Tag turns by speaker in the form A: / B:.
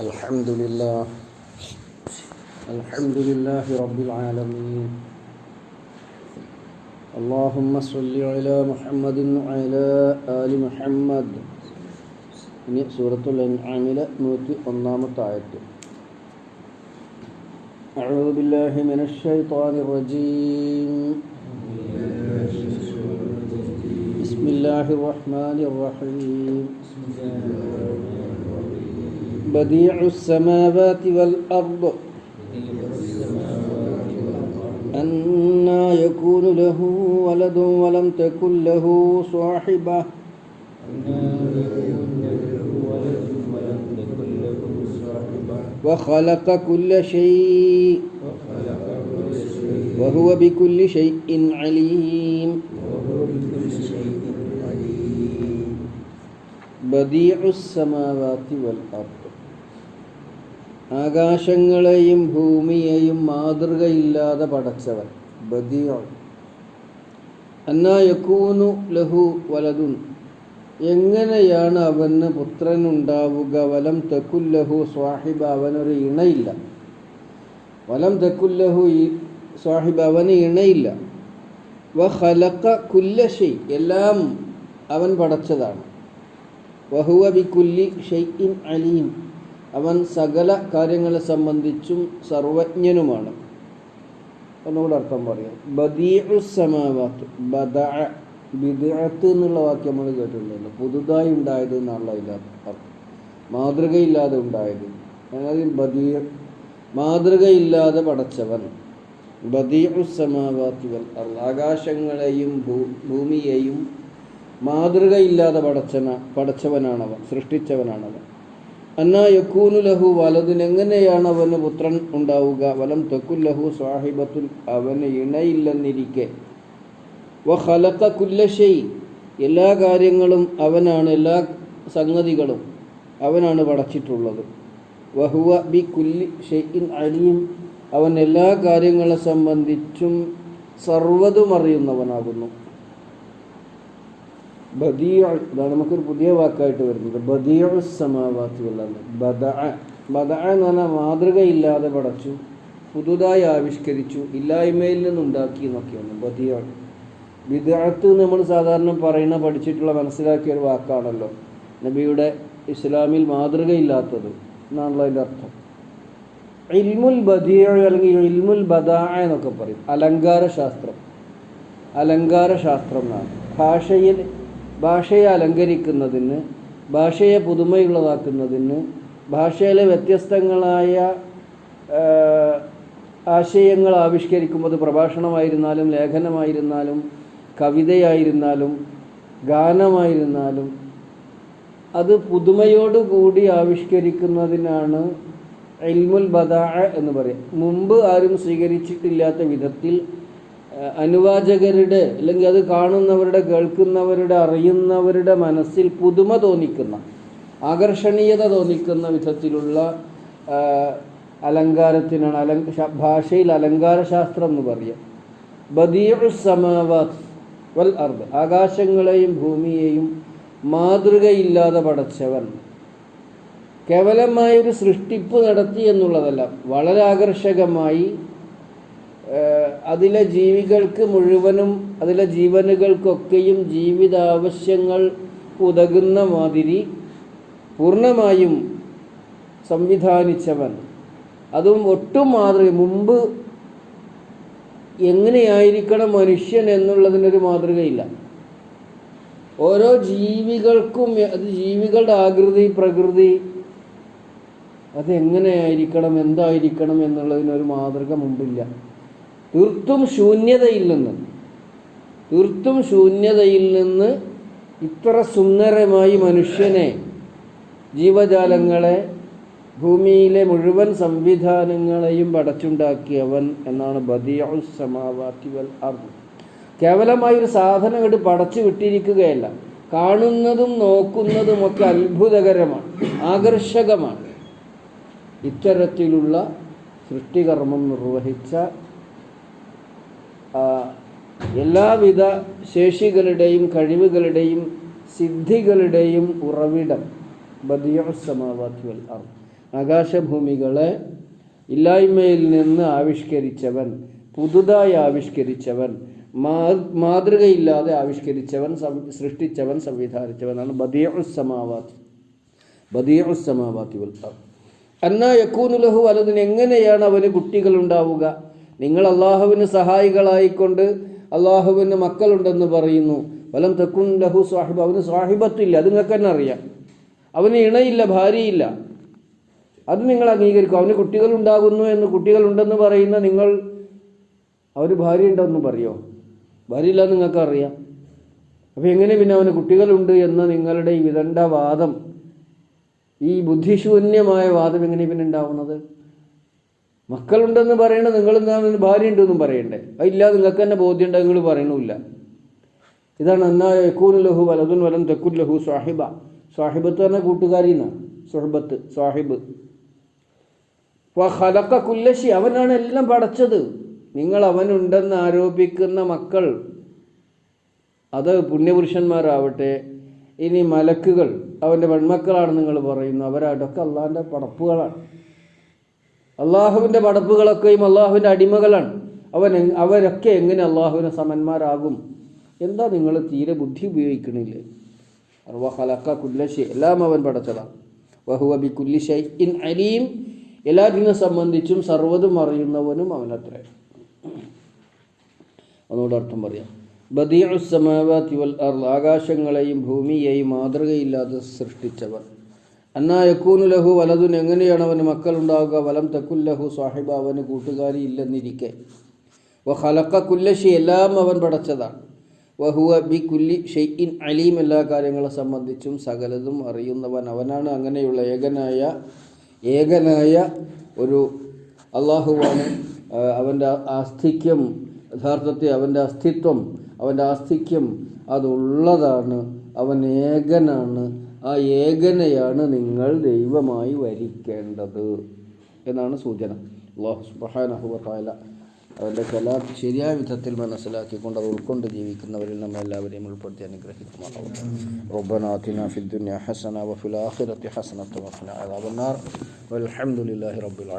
A: الحمد لله الحمد لله رب العالمين اللهم صل على محمد وعلى آل محمد ഇനി സൂറത്തുൽ അൻആമിലെ നൂറ്റി ഒന്നാമത്തെ ആയത്ത് أعوذ بالله من الشيطان الرجيم بسم الله الرحمن الرحيم بديع السماوات والأرض. أنا يكون له ولد ولم تكن له صاحبة. وخلق كل شيء. وهو بكل شيء عليم. بديع السماوات والأرض. ആകാശങ്ങളെയും ഭൂമിയെയും മാതൃകയില്ലാതെ പടച്ചവൻ അന്നാ അന്നായക്കൂനു ലഹു വലതുൻ എങ്ങനെയാണ് അവന് പുത്രനുണ്ടാവുക? വലം തെക്കുല്ലഹു സ്വാഹിബ് അവനൊരു ഇണയില്ല. വലം തെക്കുല്ലഹു സ്വാഹിബ് അവന് ഇണയില്ല. വ ഹലക്ക കുല്ലഷൈ എല്ലാം അവൻ പടച്ചതാണ്. വഹുവ ബി കുല്ലി ഷെയ്ഇൻ അലീം. അവൻ സകല കാര്യങ്ങളെ സംബന്ധിച്ചും സർവജ്ഞനുമാണ്. ഒന്നുകൂടെ അർത്ഥം പറയാം. ബദീഉ സമാവാത്ത് ബദ ബിദത്ത് എന്നുള്ള വാക്യം നമ്മൾ കേട്ടിട്ടുണ്ടല്ലോ പുതുതായി ഉണ്ടായത് എന്നുള്ള ഇല്ലാത്ത മാതൃകയില്ലാതെ ഉണ്ടായത്. അതായത് ബദീ മാതൃകയില്ലാതെ പടച്ചവൻ. ബദീഉ സമാവാത്തുകൾ ആകാശങ്ങളെയും ഭൂമിയെയും മാതൃകയില്ലാതെ പടച്ചന പടച്ചവനാണവൻ സൃഷ്ടിച്ചവനാണവൻ. അന്നാ യക്കൂനു ലഹു വലതു എങ്ങനെയാണ് അവന് പുത്രൻ ഉണ്ടാവുക? വലം തെക്കുൽ ലഹു സാഹിബത്തുൽ അവന് ഇണയില്ലെന്നിരിക്കെ. വ കുല്ലഷൈ എല്ലാ കാര്യങ്ങളും അവനാണ് എല്ലാ സംഗതികളും അവനാണ് പടച്ചിട്ടുള്ളത്. വഹുവ ബി കുല്ലി ഷെയ്ഇൻ അലീം അവൻ എല്ലാ കാര്യങ്ങളെ സംബന്ധിച്ചും സർവതും അറിയുന്നവനാകുന്നു. ബദിയ നമുക്കൊരു പുതിയ വാക്കായിട്ട് വരുന്നത്. ബദിയ സമാവാത്തി വല്ലാണ്ട് ബദ ബദ എന്ന് പറഞ്ഞാൽ മാതൃകയില്ലാതെ പടച്ചു പുതുതായി ആവിഷ്കരിച്ചു ഇല്ലായ്മയിൽ നിന്നുണ്ടാക്കി എന്നൊക്കെയാണ് ബദിയ വിദഗ്ധത്ത് നമ്മൾ സാധാരണ പറയുന്ന പഠിച്ചിട്ടുള്ള മനസ്സിലാക്കിയ ഒരു വാക്കാണല്ലോ. നബിയുടെ ഇസ്ലാമിൽ മാതൃകയില്ലാത്തത് എന്നാണല്ലോ അതിന്റെ അർത്ഥം. ഇൽമുൽ ബദിയ അല്ലെങ്കിൽ ഇൽമുൽ ബദാ എന്നൊക്കെ പറയും. അലങ്കാര ശാസ്ത്രം അലങ്കാര ശാസ്ത്രം എന്നാണ്. ഭാഷയിൽ ഭാഷയെ അലങ്കരിക്കുന്നതിന് ഭാഷയെ പുതുമയുള്ളതാക്കുന്നതിന് ഭാഷയിലെ വ്യത്യസ്തങ്ങളായ ആശയങ്ങൾ ആവിഷ്കരിക്കുമ്പോൾ പ്രഭാഷണമായിരുന്നാലും ലേഖനമായിരുന്നാലും കവിതയായിരുന്നാലും ഗാനമായിരുന്നാലും അത് പുതുമയോടുകൂടി ആവിഷ്കരിക്കുന്നതിനാണ് എൽമുൽ ബദാ എന്ന് പറയും മുമ്പ് ആരും സ്വീകരിച്ചിട്ടില്ലാത്ത വിധത്തിൽ അനുവാചകരുടെ അല്ലെങ്കിൽ അത് കാണുന്നവരുടെ കേൾക്കുന്നവരുടെ അറിയുന്നവരുടെ മനസ്സിൽ പുതുമ തോന്നിക്കുന്ന ആകർഷണീയത തോന്നിക്കുന്ന വിധത്തിലുള്ള അലങ്കാരത്തിനാണ് അലങ്ക ഭാഷയിൽ അലങ്കാരശാസ്ത്രം എന്ന് പറയാം. ബദീഉ സമാവാത്ത് വൽ അർദ്. ആകാശങ്ങളെയും ഭൂമിയെയും മാതൃകയില്ലാതെ പടച്ചവൻ കേവലമായൊരു സൃഷ്ടിപ്പ് നടത്തി എന്നുള്ളതല്ല വളരെ ആകർഷകമായി അതിലെ ജീവികൾക്ക് മുഴുവനും അതിലെ ജീവനുകൾക്കൊക്കെയും ജീവിതാവശ്യങ്ങൾ ഉതകുന്ന മാതിരി പൂർണമായും സംവിധാനിച്ചവൻ. അതും ഒട്ടും മാതൃക മുമ്പ് എങ്ങനെയായിരിക്കണം മനുഷ്യൻ എന്നുള്ളതിനൊരു മാതൃകയില്ല. ഓരോ ജീവികൾക്കും അത് ജീവികളുടെ ആകൃതി പ്രകൃതി അതെങ്ങനെയായിരിക്കണം എന്തായിരിക്കണം എന്നുള്ളതിനൊരു മാതൃക മുമ്പില്ല. തീർത്തും ശൂന്യതയിൽ നിന്ന്. തീർത്തും ശൂന്യതയിൽ നിന്ന് ഇത്ര സുന്ദരമായി മനുഷ്യനെ ജീവജാലങ്ങളെ ഭൂമിയിലെ മുഴുവൻ സംവിധാനങ്ങളെയും പടച്ചുണ്ടാക്കിയവൻ എന്നാണ് ബദിയു സമാവാത്തി വൽ അർദ്. കേവലമായ ഒരു സാധനം ഇട്ട് പടച്ചു വിട്ടിരിക്കുകയല്ല കാണുന്നതും നോക്കുന്നതുമൊക്കെ അത്ഭുതകരമാണ് ആകർഷകമാണ്. ഇത്തരത്തിലുള്ള സൃഷ്ടികർമ്മം നിർവഹിച്ച എല്ലാവിധ ശേഷികളുടെയും കഴിവുകളുടെയും സിദ്ധികളുടെയും ഉറവിടം ബദിയോ സമാവാത്തി വൽ അർദ്. ആകാശഭൂമികളെ ഇല്ലായ്മയിൽ നിന്ന് ആവിഷ്കരിച്ചവൻ പുതുതായി ആവിഷ്കരിച്ചവൻ മാതൃകയില്ലാതെ ആവിഷ്കരിച്ചവൻ സൃഷ്ടിച്ചവൻ സംവിധാനിച്ചവനാണ് ബദിയുസമാവാത്തി ബദിയുസമാവാത്തി വൽത്താം അന്നാ അന്ന യക്കൂനുലഹു വലതിന് എങ്ങനെയാണ് അവന് കുട്ടികൾ ഉണ്ടാവുക നിങ്ങൾ അള്ളാഹുവിന് സഹായികളായിക്കൊണ്ട് അള്ളാഹുവിന് മക്കളുണ്ടെന്ന് പറയുന്നു. വലം തെക്കുൻ ലഹു സാഹിബ്. അവന് സാഹിബത്തില്ല അത് നിങ്ങൾക്ക് തന്നെ അറിയാം. അവന് ഇണയില്ല ഭാര്യയില്ല. അത് നിങ്ങൾ അംഗീകരിക്കും. അവന് കുട്ടികൾ ഉണ്ടാകുന്നു എന്ന് കുട്ടികളുണ്ടെന്ന് പറയുന്ന നിങ്ങൾ അവന് ഭാര്യ ഉണ്ടെന്ന് പറയോ? ഭാര്യയില്ല ഇല്ല നിങ്ങൾക്ക് അറിയാം. അപ്പം എങ്ങനെ പിന്നെ അവന് കുട്ടികളുണ്ട് എന്ന നിങ്ങളുടെ ഈ വിതണ്ട വാദം ഈ ബുദ്ധിശൂന്യമായ വാദം എങ്ങനെ പിന്നെ ഉണ്ടാവുന്നത്? മക്കളുണ്ടെന്ന് പറയണത് നിങ്ങൾ ഭാര്യ ഉണ്ടെന്നും പറയണ്ടേ? അതില്ല നിങ്ങൾക്ക് തന്നെ ബോധ്യമുണ്ട് നിങ്ങൾ പറയണമില്ല ഇതാണ് എന്നാ എക്കൂൻ ലഹു വലതുൻ വലം തെക്കുൻ ലഹു സാഹിബ. സാഹിബത്ത് പറഞ്ഞ കൂട്ടുകാരി എന്നാണ് സുഹബത്ത് സാഹിബ്. ഹലക്ക കുല്ലശി അവനാണ് എല്ലാം പടച്ചത്. നിങ്ങൾ അവനുണ്ടെന്ന് ആരോപിക്കുന്ന മക്കൾ അത് പുണ്യപുരുഷന്മാരാവട്ടെ ഇനി മലക്കുകൾ അവന്റെ പെൺമക്കളാണ് നിങ്ങൾ പറയുന്നു. അവരതൊക്കെ അള്ളാന്റെ പടപ്പുകളാണ്. അള്ളാഹുവിന്റെ പടപ്പുകളൊക്കെയും അള്ളാഹുവിന്റെ അടിമകളാണ്. അവൻ അവരൊക്കെ എങ്ങനെ അള്ളാഹുവിന് സമന്മാരാകും? എന്താ നിങ്ങൾ തീരെ ബുദ്ധി ഉപയോഗിക്കണില്ലേ? അർവ കുല്ലശി എല്ലാം അവൻ പടച്ചതാണ് വഹുവ ബി ഇൻ അലീം. എല്ലാറ്റിനെ സംബന്ധിച്ചും സർവതും അറിയുന്നവനും അവനത്രേ. ഒന്നുകൂടെ അർത്ഥം പറയാം. ബദീഉസമാവാത്തി വൽ ആകാശങ്ങളെയും ഭൂമിയെയും മാതൃകയില്ലാതെ സൃഷ്ടിച്ചവൻ അന്നാ യക്കൂനു ലഹു വലതുൻ എങ്ങനെയാണ് അവന് മക്കളുണ്ടാവുക? വലം തക്കുൽ ലഹു സാഹിബ അവന് കൂട്ടുകാരി ഇല്ലെന്നിരിക്കെ വ കുല്ലശി എല്ലാം അവൻ പടച്ചതാണ്. വഹുവ ബി കുല്ലി ഷെയ്ഇൻ അലീം എല്ലാ കാര്യങ്ങളെ സംബന്ധിച്ചും സകലതും അറിയുന്നവൻ അവനാണ്. അങ്ങനെയുള്ള ഏകനായ ഏകനായ ഒരു അള്ളാഹുവാണ്. അവന്റെ ആസ്തിക്യം യഥാർത്ഥത്തിൽ അവന്റെ അസ്തിത്വം അവന്റെ ആസ്തിക്യം അതുള്ളതാണ്. അവൻ ഏകനാണ്. ആ ഏകനെയാണ് നിങ്ങൾ ദൈവമായി വരിക്കേണ്ടത് എന്നാണ് സൂചന. അള്ളാഹു അവരുടെ കല ശരിയായ വിധത്തിൽ മനസ്സിലാക്കിക്കൊണ്ട് അത് ഉൾക്കൊണ്ട് ജീവിക്കുന്നവരിൽ നമ്മളെല്ലാവരെയും ഉൾപ്പെടുത്തി അനുഗ്രഹിക്കുമാറാവും റബ്ബനാഥിന ഹസന വഫിൽ ആഖിറത്തി വൽഹംദുലില്ലാഹി റബ്ബിൽ